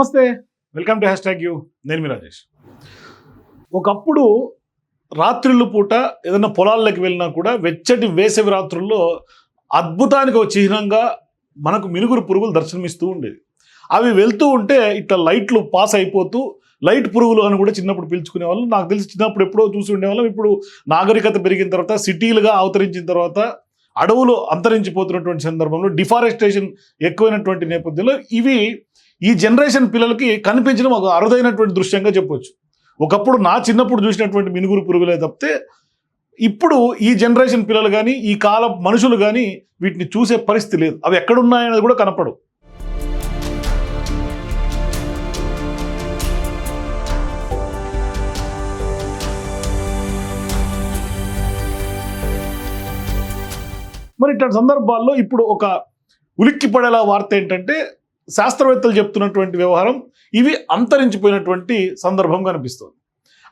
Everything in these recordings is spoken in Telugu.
నమస్తే welcome to hashtag U. నేను మీ రాజేష్. ఒకప్పుడు రాత్రిళ్ళు పూట ఏదైనా పొలాల్లోకి వెళ్ళినా కూడా వెచ్చటి వేసవి రాత్రుల్లో అద్భుతానికి ఒక చిహ్నంగా మనకు మినుగురు పురుగులు దర్శనమిస్తూ ఉండేది. అవి వెళ్తూ ఉంటే ఇట్లా లైట్లు పాస్ అయిపోతూ లైట్ పురుగులు అని కూడా చిన్నప్పుడు పిలుచుకునే వాళ్ళు నాకు తెలిసి చిన్నప్పుడు ఎప్పుడో చూసి ఉండేవాళ్ళం. ఇప్పుడు నాగరికత పెరిగిన తర్వాత సిటీలుగా అవతరించిన తర్వాత అడవులు అంతరించిపోతున్నటువంటి సందర్భంలో డిఫారెస్టేషన్ ఎక్కువైనటువంటి నేపథ్యంలో ఇవి ఈ జనరేషన్ పిల్లలకి కనిపించడం ఒక అరుదైనటువంటి దృశ్యంగా చెప్పొచ్చు. ఒకప్పుడు నా చిన్నప్పుడు చూసినటువంటి మినుగురు పురుగులే తప్పితే ఇప్పుడు ఈ జనరేషన్ పిల్లలు కానీ ఈ కాల మనుషులు కానీ వీటిని చూసే పరిస్థితి లేదు. అవి ఎక్కడున్నాయనేది కూడా కనపడవు. మరి ఇట్లాంటి సందర్భాల్లో ఇప్పుడు ఒక ఉలిక్కి పడేలా వార్త ఏంటంటే శాస్త్రవేత్తలు చెప్తున్నటువంటి వ్యవహారం ఇవి అంతరించిపోయినటువంటి సందర్భం కనిపిస్తుంది.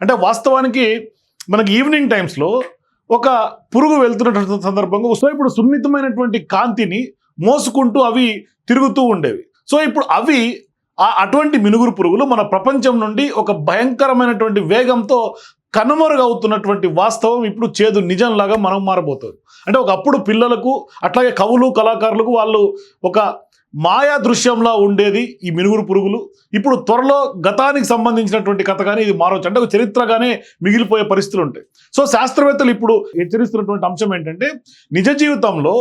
అంటే వాస్తవానికి మనకి ఈవినింగ్ టైమ్స్లో ఒక పురుగు వెళ్తున్నటువంటి సందర్భంగా సో ఇప్పుడు సున్నితమైనటువంటి కాంతిని మోసుకుంటూ అవి తిరుగుతూ ఉండేవి. సో ఇప్పుడు అవి ఆ అటువంటి మినుగురు పురుగులు మన ప్రపంచం నుండి ఒక భయంకరమైనటువంటి వేగంతో కనుమరుగవుతున్నటువంటి వాస్తవం ఇప్పుడు చేదు నిజంలాగా మనం మారబోతుంది. అంటే ఒకప్పుడు పిల్లలకు అట్లాగే కవులు కళాకారులకు వాళ్ళు ఒక మాయా దృశ్యంలా ఉండేది ఈ మినుగురు పురుగులు. ఇప్పుడు త్వరలో గతానికి సంబంధించినటువంటి కథ కానీ ఇది మారవచ్చు. అంటే ఒక చరిత్రగానే మిగిలిపోయే పరిస్థితులు ఉంటాయి. సో శాస్త్రవేత్తలు ఇప్పుడు హెచ్చరిస్తున్నటువంటి అంశం ఏంటంటే నిజ జీవితంలో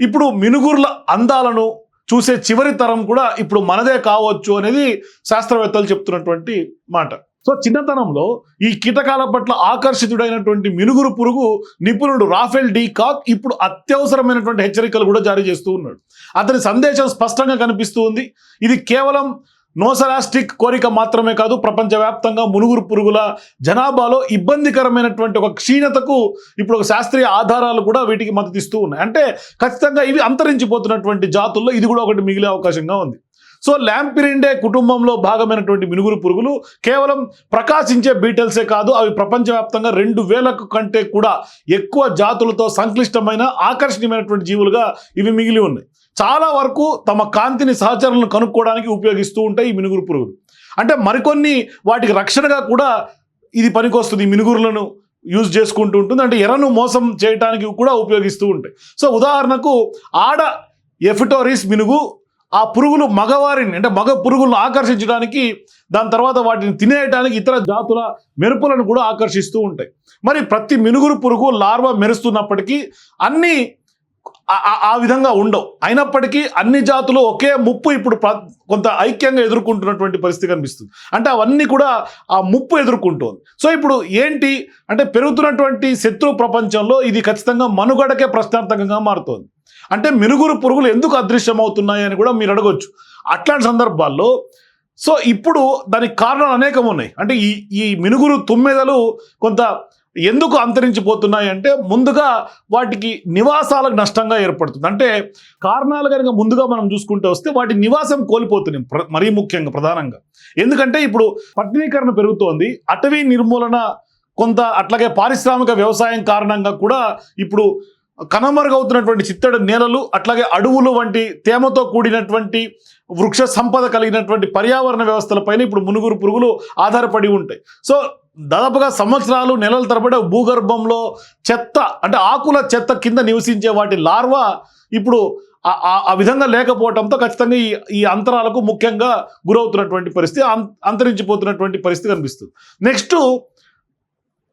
ఇప్పుడు మినుగురుల అందాలను చూసే చివరి తరం కూడా ఇప్పుడు మనదే కావచ్చు అనేది శాస్త్రవేత్తలు చెప్తున్నటువంటి మాట. సో చిన్నతనంలో ఈ కీటకాల పట్ల ఆకర్షితుడైనటువంటి మినుగురు పురుగు నిపుణుడు రాఫెల్ డి కాక్ ఇప్పుడు అత్యవసరమైనటువంటి హెచ్చరికలు కూడా జారీ చేస్తూ ఉన్నాడు. అతని సందేశం స్పష్టంగా కనిపిస్తూ ఉంది. ఇది కేవలం నోసలాస్టిక్ కోరిక మాత్రమే కాదు ప్రపంచవ్యాప్తంగా మునుగురు పురుగుల జనాభాలో ఇబ్బందికరమైనటువంటి ఒక క్షీణతకు ఇప్పుడు ఒక శాస్త్రీయ ఆధారాలు కూడా వీటికి మద్దతిస్తూ ఉన్నాయి. అంటే ఖచ్చితంగా ఇవి అంతరించిపోతున్నటువంటి జాతుల్లో ఇది కూడా ఒకటి మిగిలే అవకాశంగా ఉంది. సో ల్యాంపిరిండే కుటుంబంలో భాగమైనటువంటి మినుగురు పురుగులు కేవలం ప్రకాశించే బీటల్సే కాదు అవి ప్రపంచవ్యాప్తంగా రెండు వేలకు కంటే కూడా ఎక్కువ జాతులతో సంక్లిష్టమైన ఆకర్షణీయమైనటువంటి జీవులుగా ఇవి మిగిలి ఉన్నాయి. చాలా వరకు తమ కాంతిని సహచరులను కనుక్కోవడానికి ఉపయోగిస్తూ ఉంటాయి ఈ మినుగురు పురుగులు. అంటే మరికొన్ని వాటికి రక్షణగా కూడా ఇది పనికొస్తుంది ఈ మినుగురులను యూజ్ చేసుకుంటూ ఉంటుంది. అంటే ఎర్రను మోసం చేయడానికి కూడా ఉపయోగిస్తూ ఉంటాయి. సో ఉదాహరణకు ఆడ ఎఫిటోరిస్ మినుగు ఆ పురుగులు మగవారిని అంటే మగ పురుగులను ఆకర్షించడానికి దాని తర్వాత వాటిని తినేయడానికి ఇతర జాతుల మెరుపులను కూడా ఆకర్షిస్తూ ఉంటాయి. మరి ప్రతి మినుగురు పురుగు లార్వా మెరుస్తున్నప్పటికీ అన్ని ఆ- విధంగా ఉండవు. అయినప్పటికీ అన్ని జాతులు ఒకే ముప్పు ఇప్పుడు కొంత ఐక్యంగా ఎదుర్కొంటున్నటువంటి పరిస్థితి కనిపిస్తుంది. అంటే అవన్నీ కూడా ఆ ముప్పు ఎదుర్కొంటోంది. సో ఇప్పుడు ఏంటి? అంటే పెరుగుతున్నటువంటి శత్రు ప్రపంచంలో ఇది ఖచ్చితంగా మనుగడకే ప్రశ్నార్థకంగా మారుతోంది. అంటే మిరుగురు పురుగులు ఎందుకు అదృశ్యమవుతున్నాయి అని కూడా మీరు అడగొచ్చు. అట్లాంటి సందర్భాల్లో సో ఇప్పుడు దానికి కారణాలు అనేకం ఉన్నాయి. అంటే ఈ ఈ మినుగురు తుమ్మెదలు కొంత ఎందుకు అంతరించిపోతున్నాయి అంటే ముందుగా వాటికి నివాసాలకు నష్టంగా ఏర్పడుతుంది. అంటే కారణాలు కనుక ముందుగా మనం చూసుకుంటూ వస్తే వాటి నివాసం కోల్పోతున్నాయి ప్ర- మరీ ముఖ్యంగా ప్రధానంగా. ఎందుకంటే ఇప్పుడు పట్టణీకరణ పెరుగుతోంది. అటవీ నిర్మూలన కొంత అట్లాగే పారిశ్రామిక వ్యవసాయం కారణంగా కూడా ఇప్పుడు కనుమరుగవుతున్నటువంటి చిత్తడి నేలలు అట్లాగే అడవులు వంటి తేమతో కూడినటువంటి వృక్ష సంపద కలిగినటువంటి పర్యావరణ వ్యవస్థలపైన ఇప్పుడు మునుగురు పురుగులు ఆధారపడి ఉంటాయి. సో దాదాపుగా సంవత్సరాలు నెలల తరబడి భూగర్భంలో చెత్త అంటే ఆకుల చెత్త కింద నివసించే వాటి లార్వా ఇప్పుడు ఆ- ఆ- విధంగా లేకపోవడంతో ఖచ్చితంగా ఈ ఈ అంతరాలకు ముఖ్యంగా గురవుతున్నటువంటి పరిస్థితి అంతరించిపోతున్నటువంటి పరిస్థితి కనిపిస్తుంది. Next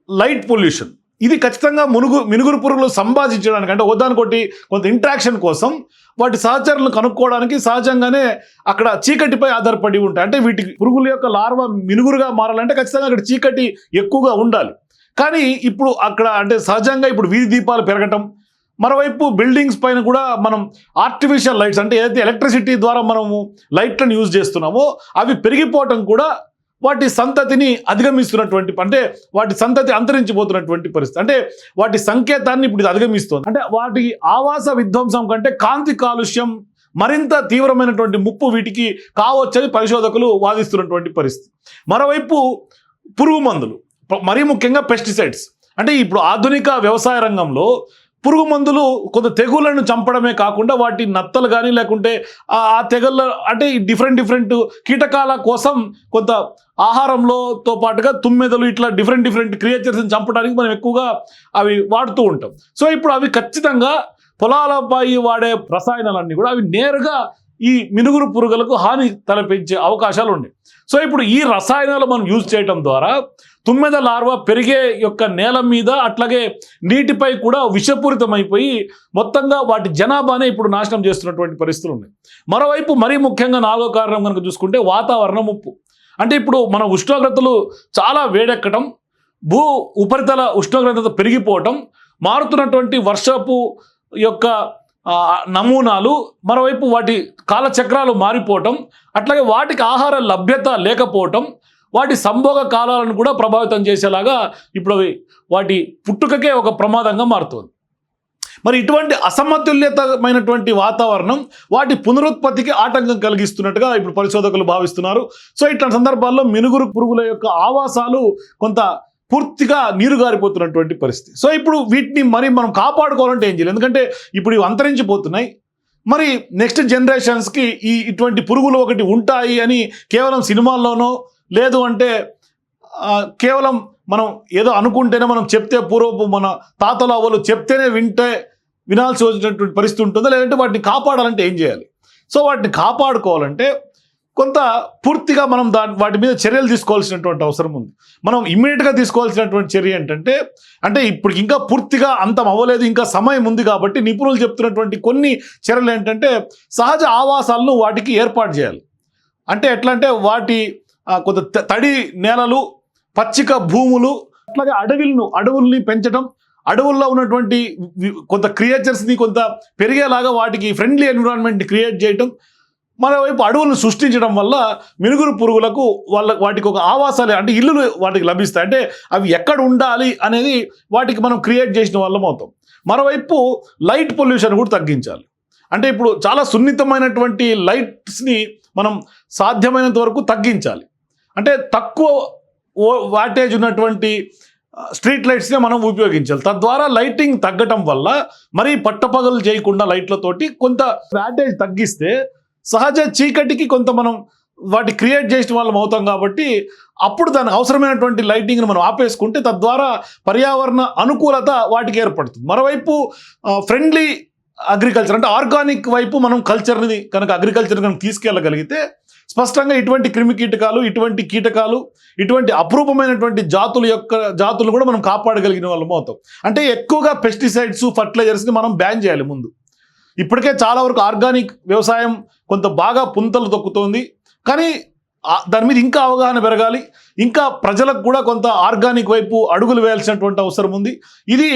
light pollution. ఇది ఖచ్చితంగా మునుగు మినుగురు పురుగులు సంపాదించడానికి అంటే ఒకదానికొకటి కొంత ఇంట్రాక్షన్ కోసం వాటి సహచరులను కనుక్కోవడానికి సహజంగానే అక్కడ చీకటిపై ఆధారపడి ఉంటాయి. అంటే వీటికి పురుగుల యొక్క లార్వ మినుగురుగా మారాలంటే ఖచ్చితంగా అక్కడ చీకటి ఎక్కువగా ఉండాలి. కానీ ఇప్పుడు అక్కడ అంటే సహజంగా ఇప్పుడు వీధి దీపాలు పెరగటం మరోవైపు బిల్డింగ్స్ పైన కూడా మనం ఆర్టిఫిషియల్ లైట్స్ అంటే ఏదైతే ఎలక్ట్రిసిటీ ద్వారా మనము లైట్లను యూజ్ చేస్తున్నామో అవి పెరిగిపోవటం కూడా వాటి సంతతిని అధిగమిస్తున్నటువంటి అంటే వాటి సంతతి అంతరించిపోతున్నటువంటి పరిస్థితి. అంటే వాటి సంకేతాన్ని ఇప్పుడు ఇది అధిగమిస్తుంది. అంటే వాటి ఆవాస విధ్వంసం కంటే కాంతి కాలుష్యం మరింత తీవ్రమైనటువంటి ముప్పు వీటికి కావచ్చని పరిశోధకులు వాదిస్తున్నటువంటి పరిస్థితి. మరోవైపు పురుగు మందులు. మరీ ముఖ్యంగా పెస్టిసైడ్స్. అంటే ఇప్పుడు ఆధునిక వ్యవసాయ రంగంలో పురుగు మందులు కొంత తెగులను చంపడమే కాకుండా వాటి నత్తలు కానీ లేకుంటే ఆ తెగల అంటే డిఫరెంట్ డిఫరెంట్ కీటకాల కోసం కొంత ఆహారంలోతో పాటుగా తుమ్మెదలు ఇట్లా డిఫరెంట్ డిఫరెంట్ క్రియేచర్స్ని చంపడానికి మనం ఎక్కువగా అవి వాడుతూ ఉంటాం. సో ఇప్పుడు అవి ఖచ్చితంగా పొలాలపై వాడే రసాయనాలన్నీ కూడా అవి నేరుగా ఈ మినుగురు పురుగులకు హాని తలపించే అవకాశాలు ఉన్నాయి. సో ఇప్పుడు ఈ రసాయనాలు మనం యూజ్ చేయటం ద్వారా తుమ్మెద లార్వా పెరిగే యొక్క నేల మీద అట్లాగే నీటిపై కూడా విషపూరితమైపోయి మొత్తంగా వాటి జనాభానే ఇప్పుడు నాశనం చేస్తున్నటువంటి పరిస్థితులు ఉన్నాయి. మరోవైపు మరీ ముఖ్యంగా నాలుగో కారణం కనుక చూసుకుంటే వాతావరణ ముప్పు. అంటే ఇప్పుడు మన ఉష్ణోగ్రతలు చాలా వేడెక్కడం భూ ఉపరితల ఉష్ణోగ్రత పెరిగిపోవటం మారుతున్నటువంటి వర్షపు యొక్క నమూనాలు మరోవైపు వాటి కాలచక్రాలు మారిపోవటం అట్లాగే వాటికి ఆహార లభ్యత లేకపోవటం వాటి సంభోగ కాలాలను కూడా ప్రభావితం చేసేలాగా ఇప్పుడు అవి వాటి పుట్టుకకే ఒక ప్రమాదంగా మారుతుంది. మరి ఇటువంటి అసమతుల్యతమైనటువంటి వాతావరణం వాటి పునరుత్పత్తికి ఆటంకం కలిగిస్తున్నట్టుగా ఇప్పుడు పరిశోధకులు భావిస్తున్నారు. సో ఇట్లాంటి సందర్భాల్లో మినుగురు పురుగుల యొక్క ఆవాసాలు కొంత పూర్తిగా నీరు గారిపోతున్నటువంటి పరిస్థితి. సో ఇప్పుడు వీటిని మరి మనం కాపాడుకోవాలంటే ఏం చేయాలి? ఎందుకంటే ఇప్పుడు ఇవి అంతరించిపోతున్నాయి. మరి నెక్స్ట్ జనరేషన్స్కి ఈ ఇటువంటి పురుగులు ఒకటి ఉంటాయి అని కేవలం సినిమాల్లోనో లేదు అంటే కేవలం మనం ఏదో అనుకుంటేనే మనం చెప్తే పూర్వపు మన తాతలు అవ్వలు చెప్తేనే వింటే వినాల్సి వచ్చినటువంటి పరిస్థితి ఉంటుందా? లేదంటే వాటిని కాపాడాలంటే ఏం చేయాలి? సో వాటిని కాపాడుకోవాలంటే కొంత పూర్తిగా మనం దాని వాటి మీద చర్యలు తీసుకోవాల్సినటువంటి అవసరం ఉంది. మనం ఇమ్మీడియట్గా తీసుకోవాల్సినటువంటి చర్య ఏంటంటే అంటే ఇప్పుడు ఇంకా పూర్తిగా అంతం అవ్వలేదు ఇంకా సమయం ఉంది కాబట్టి నిపుణులు చెప్తున్నటువంటి కొన్ని చర్యలు ఏంటంటే సహజ ఆవాసాలను వాటికి ఏర్పాటు చేయాలి. అంటే ఎట్లా అంటే వాటి కొంత త- తడి నేలలు పచ్చిక భూములు అట్లాగే అడవులను అడవుల్ని పెంచడం అడవుల్లో ఉన్నటువంటి కొంత క్రియేచర్స్ని కొంత పెరిగేలాగా వాటికి ఫ్రెండ్లీ ఎన్విరాన్మెంట్ని క్రియేట్ చేయటం మరోవైపు అడవులను సృష్టించడం వల్ల మినుగురు పురుగులకు వాళ్ళ వాటికి ఒక ఆవాసాలు అంటే ఇల్లులు వాటికి లభిస్తాయి. అంటే అవి ఎక్కడ ఉండాలి అనేది వాటికి మనం క్రియేట్ చేసిన వల్ల మొత్తం మరోవైపు లైట్ పొల్యూషన్ కూడా తగ్గించాలి. అంటే ఇప్పుడు చాలా సున్నితమైనటువంటి లైట్స్ని మనం సాధ్యమైనంత వరకు తగ్గించాలి. అంటే తక్కువ వాటేజ్ ఉన్నటువంటి స్ట్రీట్ లైట్స్నే మనం ఉపయోగించాలి. తద్వారా లైటింగ్ తగ్గటం వల్ల మరీ పట్టపగలు చేయకుండా లైట్లతోటి కొంత వాటేజ్ తగ్గిస్తే సహజ చీకటికి కొంత మనం వాటి క్రియేట్ చేసిన వాళ్ళం అవుతాం కాబట్టి అప్పుడు దాని అవసరమైనటువంటి లైటింగ్ని మనం ఆపేసుకుంటే తద్వారా పర్యావరణ అనుకూలత వాటికి ఏర్పడుతుంది. మరోవైపు ఫ్రెండ్లీ అగ్రికల్చర్ అంటే ఆర్గానిక్ వైపు మనం కల్చర్ని కనుక అగ్రికల్చర్ కనుక తీసుకెళ్ళగలిగితే స్పష్టంగా ఇటువంటి క్రిమి కీటకాలు ఇటువంటి కీటకాలు ఇటువంటి అపురూపమైనటువంటి జాతుల యొక్క జాతులు కూడా మనం కాపాడగలిగిన వాళ్ళం అవుతాం. అంటే ఎక్కువగా పెస్టిసైడ్స్ ఫర్టిలైజర్స్ని మనం బ్యాన్ చేయాలి ముందు. ఇప్పటికే చాలా వరకు ఆర్గానిక్ వ్యవసాయం కొంత బాగా పుంతలు తొక్కుతోంది. కానీ దాని మీద ఇంకా అవగాహన పెరగాలి. ఇంకా ప్రజలకు కూడా కొంత ఆర్గానిక్ వైపు అడుగులు వేయాల్సినటువంటి అవసరం ఉంది. ఇది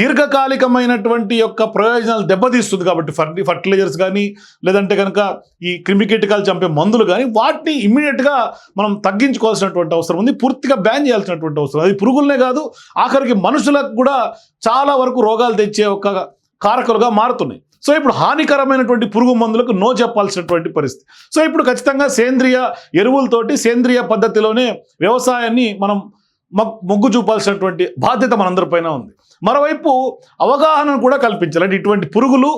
దీర్ఘకాలికమైనటువంటి యొక్క ప్రయోజనాలు దెబ్బతీస్తుంది కాబట్టి ఫర్టి ఫర్టిలైజర్స్ కానీ లేదంటే కనుక ఈ క్రిమికీటకాలు చంపే మందులు కానీ వాటిని ఇమ్మీడియట్గా మనం తగ్గించుకోవాల్సినటువంటి అవసరం ఉంది. పూర్తిగా బ్యాన్ చేయాల్సినటువంటి అవసరం అది పురుగులనే కాదు ఆఖరికి మనుషులకు కూడా చాలా వరకు రోగాలు తెచ్చే ఒక కారకులుగా మారుతున్నాయి. సో ఇప్పుడు హానికరమైనటువంటి పురుగు మందులకు నో చెప్పాల్సినటువంటి పరిస్థితి. సో ఇప్పుడు ఖచ్చితంగా సేంద్రియ ఎరువులతోటి సేంద్రియ పద్ధతిలోనే వ్యవసాయాన్ని మనం మొగ్గు చూపాల్సినటువంటి బాధ్యత మనందరిపైన ఉంది. మరోవైపు అవగాహన కూడా కల్పించాలి అంటే ఇటువంటి పురుగులు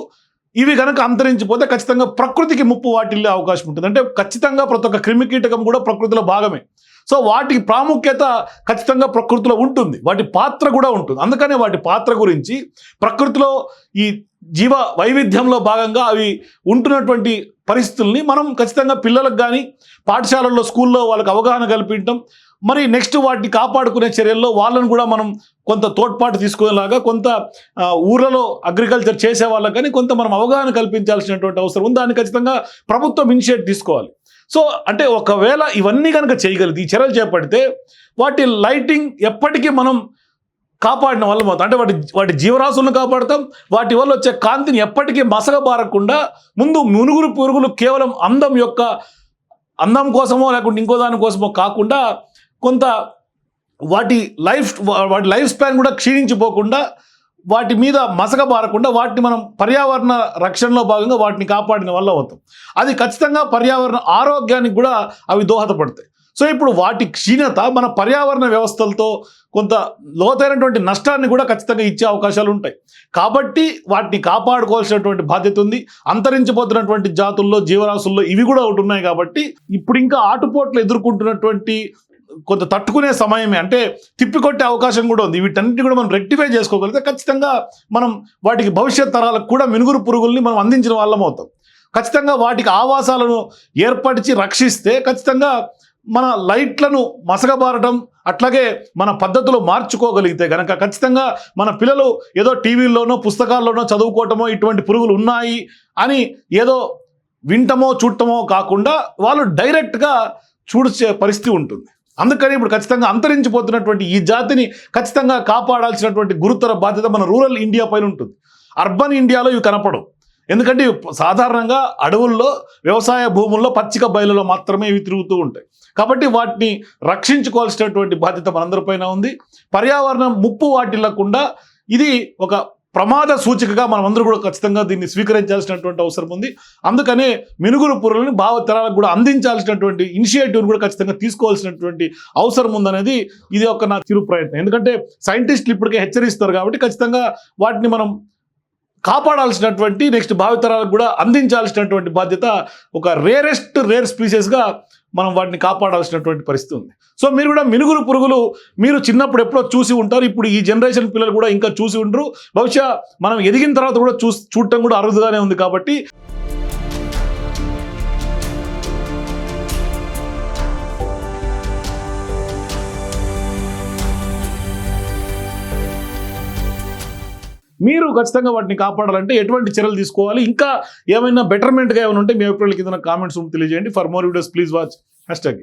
ఇవి కనుక అంతరించిపోతే ఖచ్చితంగా ప్రకృతికి ముప్పు వాటిల్లే అవకాశం ఉంటుంది. అంటే ఖచ్చితంగా ప్రతి ఒక్క క్రిమికీటకం కూడా ప్రకృతిలో భాగమే. సో వాటికి ప్రాముఖ్యత ఖచ్చితంగా ప్రకృతిలో ఉంటుంది. వాటి పాత్ర కూడా ఉంటుంది. అందుకనే వాటి పాత్ర గురించి ప్రకృతిలో ఈ జీవ వైవిధ్యంలో భాగంగా అవి ఉంటున్నటువంటి పరిస్థితుల్ని మనం ఖచ్చితంగా పిల్లలకు కానీ పాఠశాలల్లో స్కూల్లో వాళ్ళకి అవగాహన కల్పించడం మరి నెక్స్ట్ వాటిని కాపాడుకునే చర్యల్లో వాళ్ళని కూడా మనం కొంత తోడ్పాటు తీసుకునేలాగా కొంత ఊర్లలో అగ్రికల్చర్ చేసే వాళ్ళకి కానీ కొంత మనం అవగాహన కల్పించాల్సినటువంటి అవసరం ఉంది. దాన్ని ఖచ్చితంగా ప్రభుత్వం ఇనిషియేట్ తీసుకోవాలి. సో అంటే ఒకవేళ ఇవన్నీ కనుక చేయగలిగితే ఈ చర్యలు చేపడితే వాటి లైటింగ్ ఎప్పటికీ మనం కాపాడిన వల్ల మొత్తం అంటే వాటి వాటి జీవరాశులను కాపాడతాం. వాటి వల్ల వచ్చే కాంతిని ఎప్పటికీ మసగబారకుండా ముందు మునుగురు పురుగులు కేవలం అందం యొక్క అందం కోసమో లేకుంటే ఇంకో దానికోసమో కాకుండా కొంత వాటి లైఫ్ వాటి లైఫ్ స్పాన్ కూడా క్షీణించిపోకుండా వాటి మీద మసకబారకుండా వాటిని మనం పర్యావరణ రక్షణలో భాగంగా వాటిని కాపాడిన వల్ల అవుతాం. అది ఖచ్చితంగా పర్యావరణ ఆరోగ్యానికి కూడా అవి దోహదపడతాయి. సో ఇప్పుడు వాటి క్షీణత మన పర్యావరణ వ్యవస్థలతో కొంత లోతైనటువంటి నష్టాన్ని కూడా ఖచ్చితంగా ఇచ్చే అవకాశాలు ఉంటాయి. కాబట్టి వాటిని కాపాడుకోవాల్సినటువంటి బాధ్యత ఉంది. అంతరించిపోతున్నటువంటి జాతుల్లో జీవరాశుల్లో ఇవి కూడా ఒకటి ఉన్నాయి కాబట్టి ఇప్పుడు ఇంకా ఆటుపోట్లు ఎదుర్కొంటున్నటువంటి కొంత తట్టుకునే సమయమే అంటే తిప్పికొట్టే అవకాశం కూడా ఉంది. వీటన్నిటి కూడా మనం రెక్టిఫై చేసుకోగలిగితే ఖచ్చితంగా మనం వాటికి భవిష్యత్ తరాలకు కూడా మినుగురు పురుగుల్ని మనం అందించిన వాళ్ళం అవుతాం. ఖచ్చితంగా వాటికి ఆవాసాలను ఏర్పరిచి రక్షిస్తే ఖచ్చితంగా మన లైట్లను మసగబారటం అట్లాగే మన పద్ధతులు మార్చుకోగలిగితే కనుక ఖచ్చితంగా మన పిల్లలు ఏదో టీవీల్లోనో పుస్తకాల్లోనో చదువుకోవటమో ఇటువంటి పురుగులు ఉన్నాయి అని ఏదో వింటమో చూడటమో కాకుండా వాళ్ళు డైరెక్ట్గా చూడ్చే పరిస్థితి ఉంటుంది. అందుకని ఇప్పుడు ఖచ్చితంగా అంతరించిపోతున్నటువంటి ఈ జాతిని ఖచ్చితంగా కాపాడాల్సినటువంటి గురుతర బాధ్యత మన రూరల్ ఇండియా పైన ఉంటుంది. అర్బన్ ఇండియాలో ఇవి కనపడవు. ఎందుకంటే సాధారణంగా అడవుల్లో వ్యవసాయ భూముల్లో పచ్చిక బయలులో మాత్రమే ఇవి తిరుగుతూ ఉంటాయి. కాబట్టి వాటిని రక్షించుకోవాల్సినటువంటి బాధ్యత మనందరిపైన ఉంది. పర్యావరణం ముప్పు వాటిల్లకుండా ఇది ఒక ప్రమాద సూచికగా మనమందరూ కూడా ఖచ్చితంగా దీన్ని స్వీకరించాల్సినటువంటి అవసరం ఉంది. అందుకనే మినుగురు పురుగులను భావతరాలకు కూడా అందించాల్సినటువంటి ఇనిషియేటివ్ని కూడా ఖచ్చితంగా తీసుకోవాల్సినటువంటి అవసరం ఉందనేది ఇది ఒక నా చిరు ప్రయత్నం. ఎందుకంటే సైంటిస్టులు ఇప్పటికే హెచ్చరిస్తారు కాబట్టి ఖచ్చితంగా వాటిని మనం కాపాడాల్సినటువంటి నెక్స్ట్ భావితరాలకు కూడా అందించాల్సినటువంటి బాధ్యత ఒక రేరెస్ట్ రేర్ స్పీసెస్గా మనం వాటిని కాపాడాల్సినటువంటి పరిస్థితి ఉంది. సో మీరు కూడా మినుగురు పురుగులు మీరు చిన్నప్పుడు ఎప్పుడో చూసి ఉంటారు. ఇప్పుడు ఈ జనరేషన్ పిల్లలు కూడా ఇంకా చూసి ఉండరు. బహుశా మనం ఎదిగిన తర్వాత కూడా చూ చూడటం కూడా అరుదుగానే ఉంది కాబట్టి మీరు ఖచ్చితంగా వాటిని కాపాడాలంటే ఎటువంటి చర్యలు తీసుకోవాలి? ఇంకా ఏమైనా బెటర్మెంట్గా ఏమైనా ఉంటే మీ అభిప్రాయాల కింద కామెంట్స్ తెలియజేయండి. For more videos please watch hashtag